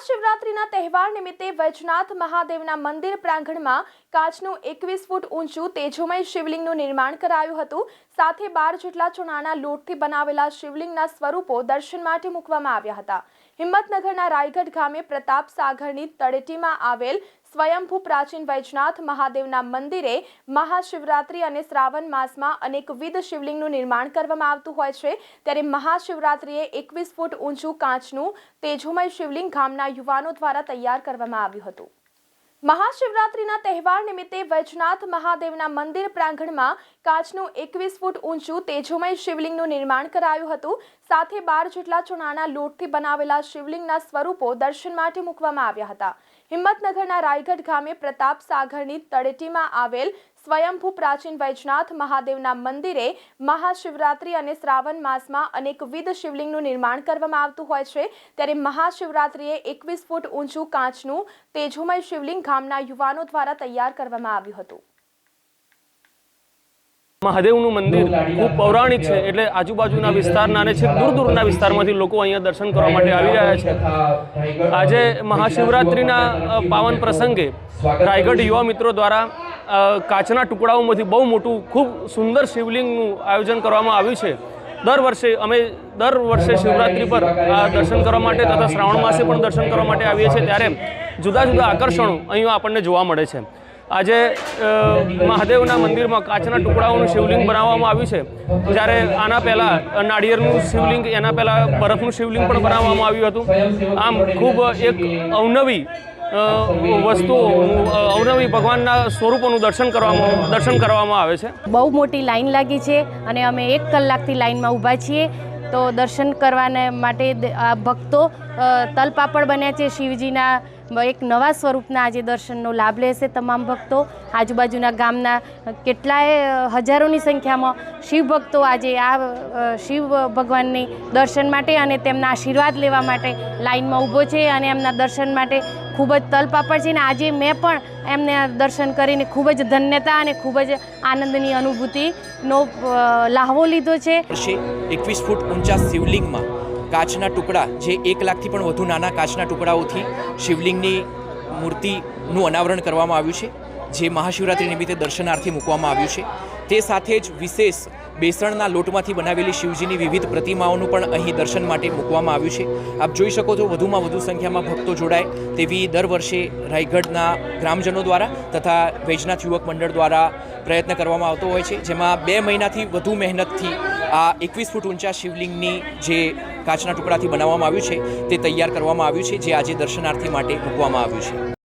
last મહાશિવરાત્રિના તહેવાર નિમિત્તે વૈજનાથ મહાદેવના મંદિર પ્રાંગણમાં કાચનું એકવીસ ફૂટ ઊંચું તેજોમય શિવલિંગનું નિર્માણ કરાયું હતું. સાથે બાર જેટલા ચૂનાના લોટથી બનાવેલા શિવલિંગના સ્વરૂપો દર્શન માટે મૂકવામાં આવ્યા હતા. હિંમતનગરના રાયગઢ ગામે પ્રતાપ સાગરની તળેટીમાં આવેલ સ્વયંભૂ પ્રાચીન વૈજનાથ મહાદેવના મંદિરે મહાશિવરાત્રી અને શ્રાવણ માસમાં અનેકવિધ શિવલિંગનું નિર્માણ કરવામાં આવતું હોય છે. ત્યારે મહાશિવરાત્રિએ એકવીસ ફૂટ ઊંચું કાચનું તેજોમય શિવલિંગ ગામના યુવાનો દ્વારા તૈયાર કરવામાં આવ્યું હતું. મહાશિવરાત્રિના તહેવાર નિમિત્તે વૈજનાથ મહાદેવના મંદિર પ્રાંગણમાં કાચનું એકવીસ ફૂટ ઊંચું તેજોમય શિવલિંગનું નિર્માણ કરાયું હતું. સાથે બાર જેટલા ચૂનાના લોટથી બનાવેલા શિવલિંગના સ્વરૂપો દર્શન માટે મૂકવામાં આવ્યા હતા. હિંમતનગરના રાયગઢ ગામે પ્રતાપ સાગરની તળેટીમાં આવેલ સ્વયંભૂ પ્રાચીન વૈજનાથ મહાદેવના મંદિરે મહાશિવરાત્રિ અને શ્રાવણ માસમાં અનેકવિધ શિવલિંગનું નિર્માણ કરવામાં આવતું હોય છે. ત્યારે મહાશિવરાત્રિએ એકવીસ ફૂટ ઊંચું કાચનું તેજોમય શિવલિંગ ગામના યુવાનો દ્વારા તૈયાર કરવામાં આવ્યું હતું. મહાદેવનું મંદિર ખૂબ પૌરાણિક છે એટલે આજુબાજુના વિસ્તારના અને છેક દૂર દૂરના વિસ્તારમાંથી લોકો અહીંયા દર્શન કરવા માટે આવી રહ્યા છે. આજે મહાશિવરાત્રિના પાવન પ્રસંગે રાયગઢ યુવા મિત્રો દ્વારા કાચના ટુકડાઓમાંથી બહુ મોટું, ખૂબ સુંદર શિવલિંગનું આયોજન કરવામાં આવ્યું છે. દર વર્ષે અમે દર વર્ષે શિવરાત્રિ પર દર્શન કરવા માટે તથા શ્રાવણ માસે પણ દર્શન કરવા માટે આવીએ છીએ ત્યારે જુદા જુદા આકર્ષણો અહીંયા આપણને જોવા મળે છે. આજે મહાદેવના મંદિરમાં કાચના ટુકડાઓનું શિવલિંગ બનાવવામાં આવ્યું છે. જ્યારે આના પહેલાં નાળિયેરનું શિવલિંગ, એના પહેલાં બરફનું શિવલિંગ પણ બનાવવામાં આવ્યું હતું. આમ ખૂબ એક અવનવી અ, વસ્તુઓનું અવનવી ભગવાનના સ્વરૂપોનું દર્શન કરવામાં દર્શન કરવામાં આવે છે. બહુ મોટી લાઈન લાગી છે અને અમે એક કલાકથી લાઈનમાં ઊભા છીએ. તો દર્શન કરવાને માટે આ ભક્તો તલપાપડ બન્યા છે શિવજીના એક નવા સ્વરૂપના આજે દર્શનનો લાભ લેશે તમામ ભક્તો. આજુબાજુના ગામના કેટલાય હજારોની સંખ્યામાં શિવ ભક્તો આજે આ શિવ ભગવાનની દર્શન માટે અને તેમના આશીર્વાદ લેવા માટે લાઈનમાં ઊભો છે અને એમના દર્શન માટે ખૂબ જ તલપાપડ છે ને આજે મેં પણ એમને દર્શન કરીને ખૂબ જ ધન્યતા અને ખૂબ જ આનંદની અનુભૂતિનો લાહવો લીધો છે. એકવીસ ફૂટ ઊંચા શિવલિંગમાં કાચના ટુકડા, જે એક લાખથી પણ વધુ નાના કાચના ટુકડાઓથી શિવલિંગની મૂર્તિનું અનાવરણ કરવામાં આવ્યું છે. જે મહાશિવરાત્રિ નિમિત્તે દર્શનાર્થી મૂકવામાં આવ્યું છે. તે સાથે જ વિશેષ બેસણના લોટમાંથી બનાવેલી શિવજીની વિવિધ પ્રતિમાઓનું પણ અહીં દર્શન માટે મૂકવામાં આવ્યું છે. આપ જોઈ શકો છો વધુમાં વધુ સંખ્યામાં ભક્તો જોડાય તેવી દર વર્ષે રાયગઢના ગ્રામજનો દ્વારા તથા વૈજનાથ યુવક મંડળ દ્વારા પ્રયત્ન કરવામાં આવતો હોય છે. જેમાં બે મહિનાથી વધુ મહેનતથી આ એકવીસ ફૂટ ઊંચા શિવલિંગની જે કાચના ટુકડાથી બનાવવામાં આવ્યું છે તે તૈયાર કરવામાં આવ્યું છે, જે આજે દર્શનાર્થી માટે મૂકવામાં આવ્યું છે.